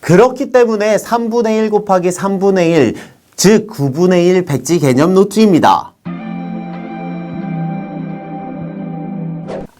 그렇기 때문에 3분의 1 곱하기 3분의 1, 즉 9분의 1 백지 개념 노트입니다.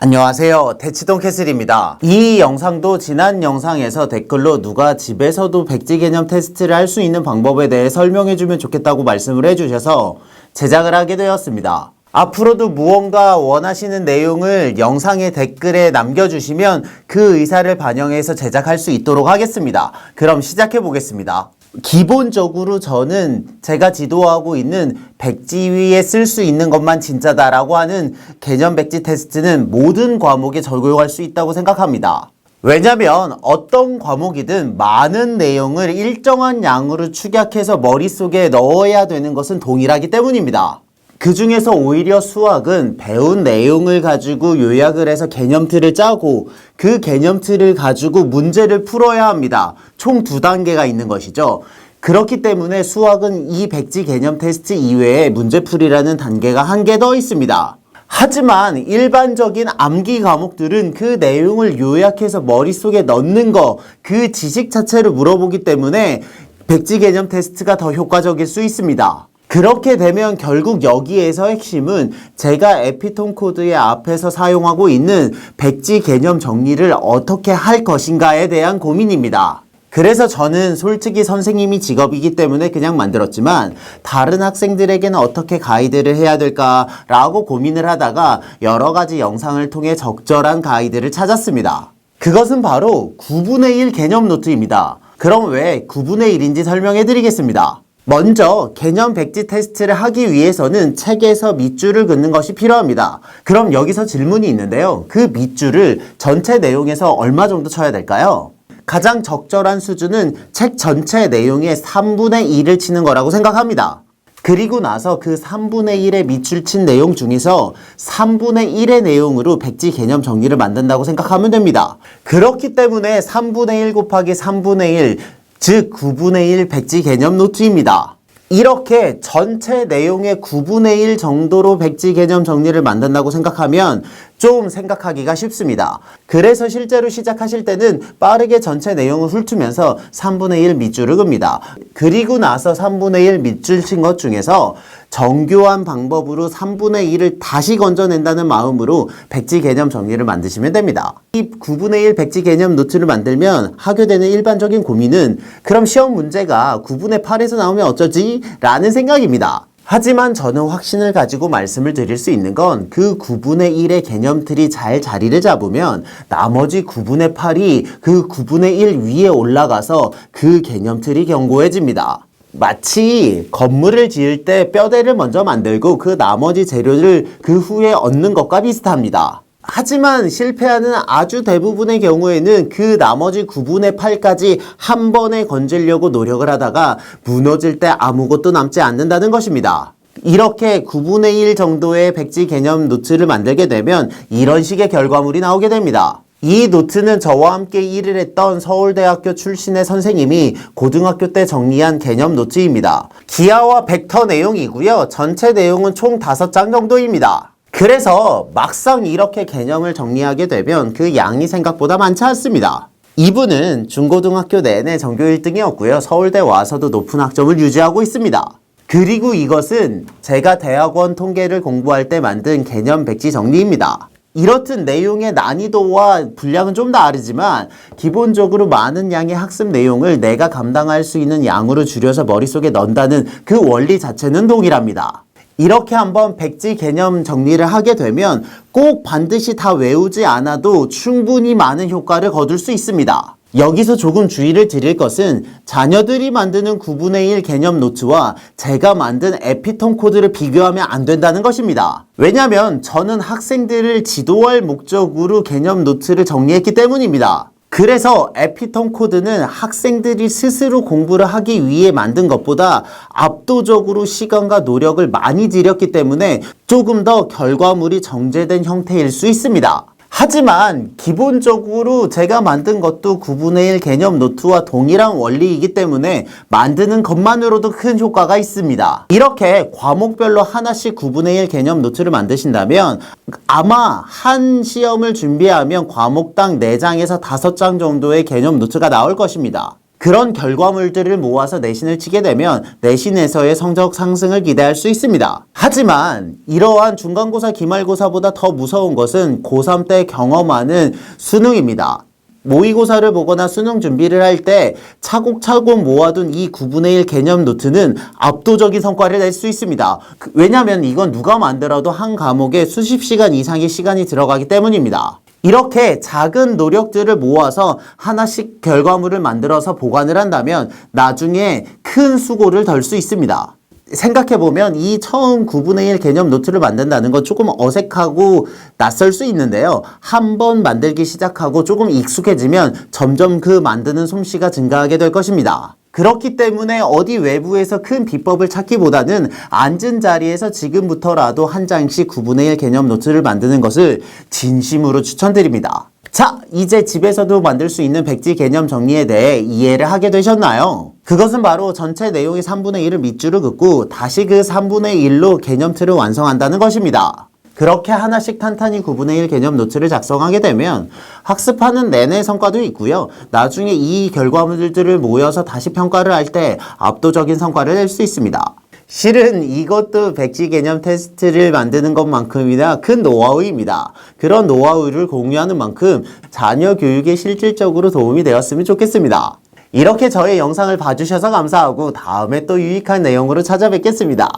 안녕하세요. 대치동 캐슬입니다. 이 영상도 지난 영상에서 댓글로 누가 집에서도 백지 개념 테스트를 할 수 있는 방법에 대해 설명해주면 좋겠다고 말씀을 해주셔서 제작을 하게 되었습니다. 앞으로도 무언가 원하시는 내용을 영상의 댓글에 남겨주시면 그 의사를 반영해서 제작할 수 있도록 하겠습니다. 그럼 시작해 보겠습니다. 기본적으로 저는 제가 지도하고 있는 백지 위에 쓸 수 있는 것만 진짜다라고 하는 개념 백지 테스트는 모든 과목에 적용할 수 있다고 생각합니다. 왜냐면 어떤 과목이든 많은 내용을 일정한 양으로 축약해서 머릿속에 넣어야 되는 것은 동일하기 때문입니다. 그 중에서 오히려 수학은 배운 내용을 가지고 요약을 해서 개념틀을 짜고 그 개념틀을 가지고 문제를 풀어야 합니다. 총 두 단계가 있는 것이죠. 그렇기 때문에 수학은 이 백지 개념 테스트 이외에 문제풀이라는 단계가 한 개 더 있습니다. 하지만 일반적인 암기 과목들은 그 내용을 요약해서 머릿속에 넣는 거, 그 지식 자체를 물어보기 때문에 백지 개념 테스트가 더 효과적일 수 있습니다. 그렇게 되면 결국 여기에서 핵심은 제가 에피톤 코드의 앞에서 사용하고 있는 백지 개념 정리를 어떻게 할 것인가에 대한 고민입니다. 그래서 저는 솔직히 선생님이 직업이기 때문에 그냥 만들었지만 다른 학생들에게는 어떻게 가이드를 해야 될까라고 고민을 하다가 여러 가지 영상을 통해 적절한 가이드를 찾았습니다. 그것은 바로 9분의 1 개념 노트입니다. 그럼 왜 9분의 1인지 설명해 드리겠습니다. 먼저 개념 백지 테스트를 하기 위해서는 책에서 밑줄을 긋는 것이 필요합니다. 그럼 여기서 질문이 있는데요. 그 밑줄을 전체 내용에서 얼마 정도 쳐야 될까요? 가장 적절한 수준은 책 전체 내용의 3분의 1을 치는 거라고 생각합니다. 그리고 나서 그 3분의 1의 밑줄 친 내용 중에서 3분의 1의 내용으로 백지 개념 정리를 만든다고 생각하면 됩니다. 그렇기 때문에 3분의 1 곱하기 3분의 1, 즉 9분의 1 백지 개념 노트입니다. 이렇게 전체 내용의 9분의 1 정도로 백지 개념 정리를 만든다고 생각하면 좀 생각하기가 쉽습니다. 그래서 실제로 시작하실 때는 빠르게 전체 내용을 훑으면서 3분의 1 밑줄을 긋니다. 그리고 나서 3분의 1 밑줄 친 것 중에서 정교한 방법으로 3분의 1을 다시 건져낸다는 마음으로 백지 개념 정리를 만드시면 됩니다. 이 9분의 1 백지 개념 노트를 만들면 하게 되는 일반적인 고민은 그럼 시험 문제가 9분의 8에서 나오면 어쩌지? 라는 생각입니다. 하지만 저는 확신을 가지고 말씀을 드릴 수 있는 건 그 9분의 1의 개념 틀이 잘 자리를 잡으면 나머지 9분의 8이 그 9분의 1 위에 올라가서 그 개념 틀이 견고해집니다. 마치 건물을 지을 때 뼈대를 먼저 만들고 그 나머지 재료를 그 후에 얻는 것과 비슷합니다. 하지만 실패하는 아주 대부분의 경우에는 그 나머지 9분의 8까지 한 번에 건지려고 노력을 하다가 무너질 때 아무것도 남지 않는다는 것입니다. 이렇게 9분의 1 정도의 백지 개념 노트를 만들게 되면 이런 식의 결과물이 나오게 됩니다. 이 노트는 저와 함께 일을 했던 서울대학교 출신의 선생님이 고등학교 때 정리한 개념 노트입니다. 기하와 벡터 내용이고요. 전체 내용은 총 5장 정도입니다. 그래서 막상 이렇게 개념을 정리하게 되면 그 양이 생각보다 많지 않습니다. 이분은 중고등학교 내내 전교 1등이었고요. 서울대 와서도 높은 학점을 유지하고 있습니다. 그리고 이것은 제가 대학원 통계를 공부할 때 만든 개념 백지 정리입니다. 이렇듯 내용의 난이도와 분량은 좀 다르지만 기본적으로 많은 양의 학습 내용을 내가 감당할 수 있는 양으로 줄여서 머릿속에 넣는다는 그 원리 자체는 동일합니다. 이렇게 한번 백지 개념 정리를 하게 되면 꼭 반드시 다 외우지 않아도 충분히 많은 효과를 거둘 수 있습니다. 여기서 조금 주의를 드릴 것은 자녀들이 만드는 9분의 1 개념 노트와 제가 만든 에피톤 코드를 비교하면 안 된다는 것입니다. 왜냐하면 저는 학생들을 지도할 목적으로 개념 노트를 정리했기 때문입니다. 그래서 에피톤 코드는 학생들이 스스로 공부를 하기 위해 만든 것보다 압도적으로 시간과 노력을 많이 들였기 때문에 조금 더 결과물이 정제된 형태일 수 있습니다. 하지만 기본적으로 제가 만든 것도 9분의 1 개념 노트와 동일한 원리이기 때문에 만드는 것만으로도 큰 효과가 있습니다. 이렇게 과목별로 하나씩 9분의 1 개념 노트를 만드신다면 아마 한 시험을 준비하면 과목당 4장에서 5장 정도의 개념 노트가 나올 것입니다. 그런 결과물들을 모아서 내신을 치게 되면 내신에서의 성적 상승을 기대할 수 있습니다. 하지만 이러한 중간고사, 기말고사보다 더 무서운 것은 고3 때 경험하는 수능입니다. 모의고사를 보거나 수능 준비를 할 때 차곡차곡 모아둔 이 9분의 1 개념 노트는 압도적인 성과를 낼 수 있습니다. 그- 왜냐하면 이건 누가 만들어도 한 과목에 수십 시간 이상의 시간이 들어가기 때문입니다. 이렇게 작은 노력들을 모아서 하나씩 결과물을 만들어서 보관을 한다면 나중에 큰 수고를 덜 수 있습니다. 생각해보면 이 처음 9분의 1 개념 노트를 만든다는 건 조금 어색하고 낯설 수 있는데요. 한 번 만들기 시작하고 조금 익숙해지면 점점 그 만드는 솜씨가 증가하게 될 것입니다. 그렇기 때문에 어디 외부에서 큰 비법을 찾기보다는 앉은 자리에서 지금부터라도 한 장씩 9분의 1 개념 노트를 만드는 것을 진심으로 추천드립니다. 자, 이제 집에서도 만들 수 있는 백지 개념 정리에 대해 이해를 하게 되셨나요? 그것은 바로 전체 내용의 3분의 1을 밑줄을 긋고 다시 그 3분의 1로 개념 틀을 완성한다는 것입니다. 그렇게 하나씩 탄탄히 9분의 1 개념 노트를 작성하게 되면 학습하는 내내 성과도 있고요. 나중에 이 결과물들을 모여서 다시 평가를 할 때 압도적인 성과를 낼 수 있습니다. 실은 이것도 백지 개념 테스트를 만드는 것만큼이나 큰 노하우입니다. 그런 노하우를 공유하는 만큼 자녀 교육에 실질적으로 도움이 되었으면 좋겠습니다. 이렇게 저의 영상을 봐주셔서 감사하고 다음에 또 유익한 내용으로 찾아뵙겠습니다.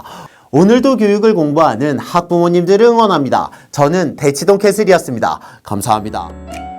오늘도 교육을 공부하는 학부모님들을 응원합니다. 저는 대치동 캐슬이었습니다. 감사합니다.